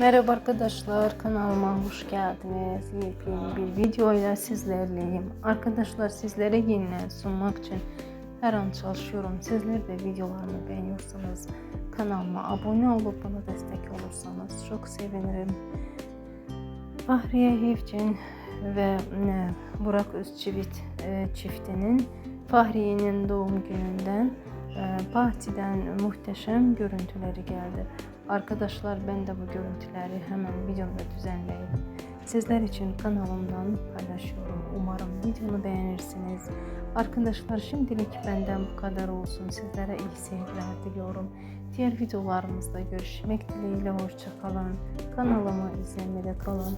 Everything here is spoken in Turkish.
Merhaba arkadaşlar kanalıma hoş geldiniz. Yepyeni bir videoyla sizlerleyim. Arkadaşlar sizlere yine sunmak için her an çalışıyorum. Sizler de videolarımı beğeniyorsanız kanalıma abone olup bana destek olursanız çok sevinirim. Fahriye Hevcin ve e, Burak Özçivit e, çiftinin Fahriye'nin doğum gününden e, partiden muhteşem görüntüleri geldi. Arkadaşlar ben de bu görüntüleri hemen videomda düzenleyip sizler için kanalımdan paylaşıyorum. Umarım videomu beğenirsiniz. Arkadaşlar şimdilik benden bu kadar olsun. Sizlere iyi seyirler diliyorum. Diğer videolarımızda görüşmek dileğiyle hoşçakalın. Kanalımı izlemede kalın.